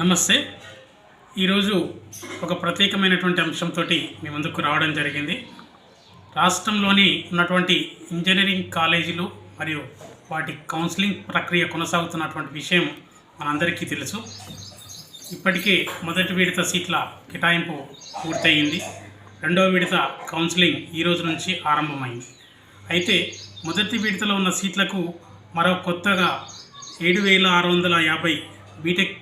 నమస్తే. ఈరోజు ఒక ప్రత్యేకమైనటువంటి అంశంతో మీ ముందుకు రావడం జరిగింది. రాష్ట్రంలోని ఉన్నటువంటి ఇంజనీరింగ్ కాలేజీలు మరియు వాటి కౌన్సిలింగ్ ప్రక్రియ కొనసాగుతున్నటువంటి విషయం మనందరికీ తెలుసు. ఇప్పటికే మొదటి విడత సీట్ల కేటాయింపు పూర్తయింది. రెండవ విడత కౌన్సిలింగ్ ఈ రోజు నుంచి ఆరంభమైంది. అయితే మొదటి విడతలో ఉన్న సీట్లకు మరో కొత్తగా ఏడు వేల ఆరు వందల యాభై బీటెక్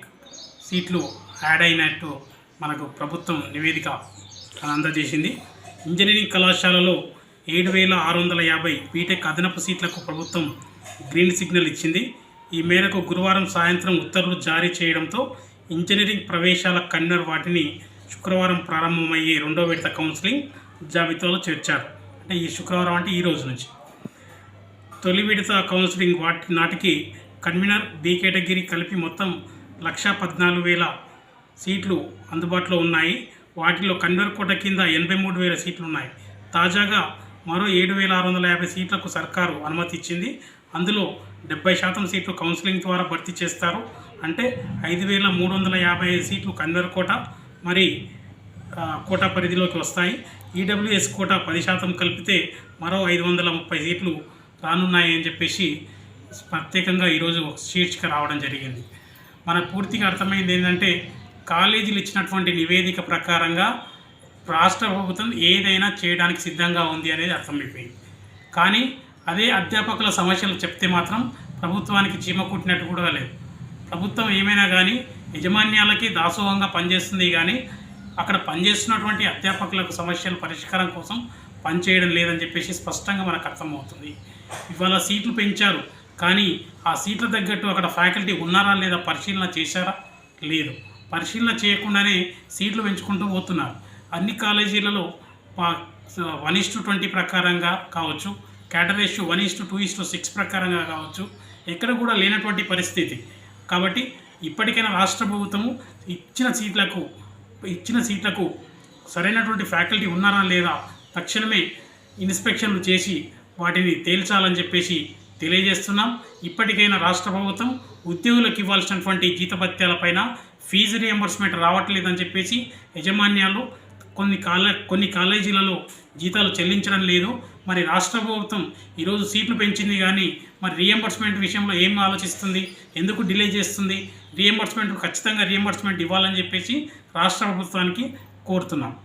సీట్లు యాడ్ అయినట్టు మనకు ప్రభుత్వం నివేదిక అందజేసింది. ఇంజనీరింగ్ కళాశాలలో ఏడు వేల ఆరు వందల యాభై బీటెక్ అదనపు సీట్లకు ప్రభుత్వం గ్రీన్ సిగ్నల్ ఇచ్చింది. ఈ మేరకు గురువారం సాయంత్రం ఉత్తర్వులు జారీ చేయడంతో ఇంజనీరింగ్ ప్రవేశాల కన్నర్ వాటిని శుక్రవారం ప్రారంభమయ్యే రెండో విడత కౌన్సిలింగ్ జాబితాలో చేర్చారు. అంటే ఈ శుక్రవారం అంటే ఈ రోజు నుంచి. తొలి విడత కౌన్సిలింగ్ వాటి నాటికి కన్వీనర్ బి కేటగిరీ కలిపి మొత్తం లక్షా పద్నాలుగు వేల సీట్లు అందుబాటులో ఉన్నాయి. వాటిలో కన్వీనర్ కోట కింద ఎనభై మూడు వేల సీట్లు ఉన్నాయి తాజాగా మరో ఏడు వేల ఆరు వందల యాభై సీట్లకు సర్కారు అనుమతి ఇచ్చింది అందులో డెబ్బై శాతం సీట్లు కౌన్సిలింగ్ ద్వారా భర్తీ చేస్తారు. అంటే ఐదు వేల మూడు వందల యాభై ఐదు సీట్లు కన్వీనర్ కోట మరి కోటా పరిధిలోకి వస్తాయి. ఈడబ్ల్యూఎస్ కోటా పది శాతం కలిపితే మరో ఐదు వందల ముప్పై సీట్లు రానున్నాయని చెప్పేసి ప్రత్యేకంగా ఈరోజు శీర్షిక రావడం జరిగింది. మన పూర్తిగా అర్థమైంది ఏంటంటే కాలేజీలు ఇచ్చినటువంటి నివేదిక ప్రకారంగా రాష్ట్ర ప్రభుత్వం ఏదైనా చేయడానికి సిద్ధంగా ఉంది అనేది అర్థమైపోయింది. కానీ అదే అధ్యాపకుల సమస్యలు చెప్తే మాత్రం ప్రభుత్వానికి చీమ కుట్టినట్టు కూడా లేదు. ప్రభుత్వం ఏమైనా కానీ యజమాన్యాలకి దాసోహంగా పనిచేస్తుంది కానీ అక్కడ పనిచేస్తున్నటువంటి అధ్యాపకులకు సమస్యల పరిష్కారం కోసం పనిచేయడం లేదని చెప్పేసి స్పష్టంగా మనకు అర్థమవుతుంది. ఇవాళ సీట్లు పెంచారు. కానీ ఆ సీట్ల తగ్గట్టు అక్కడ ఫ్యాకల్టీ ఉన్నారా లేదా పరిశీలన చేశారా? లేదు. పరిశీలన చేయకుండానే సీట్లు పెంచుకుంటూ పోతున్నారు. అన్ని కాలేజీలలో వన్ ఇస్ టు ట్వంటీ ప్రకారంగా కావచ్చు క్యాటరేషు one is to two is to six ప్రకారంగా కావచ్చు ఎక్కడ కూడా లేనటువంటి పరిస్థితి. కాబట్టి ఇప్పటికైనా రాష్ట్ర ప్రభుత్వము ఇచ్చిన సీట్లకు ఇచ్చిన సీట్లకు సరైనటువంటి ఫ్యాకల్టీ ఉన్నారా లేదా తక్షణమే ఇన్స్పెక్షన్లు చేసి వాటిని తేల్చాలని చెప్పేసి తెలియజేస్తున్నాం. ఇప్పటికైనా రాష్ట్ర ప్రభుత్వం ఉద్యోగులకు ఇవ్వాల్సినటువంటి జీతభత్యాలపైన ఫీజు రియంబర్స్మెంట్ రావట్లేదని చెప్పేసి యజమాన్యాలు కొన్ని కాలే కొన్ని కాలేజీలలో జీతాలు చెల్లించడం లేదు. మరి రాష్ట్ర ప్రభుత్వం ఈరోజు సీట్లు పెంచింది కానీ మరి రియంబర్స్మెంట్ విషయంలో ఏం ఆలోచిస్తుంది? ఎందుకు డిలే చేస్తుంది? రియంబర్స్మెంట్ ఖచ్చితంగా రియంబర్స్మెంట్ ఇవ్వాలని చెప్పేసి రాష్ట్ర ప్రభుత్వానికి కోరుతున్నాం.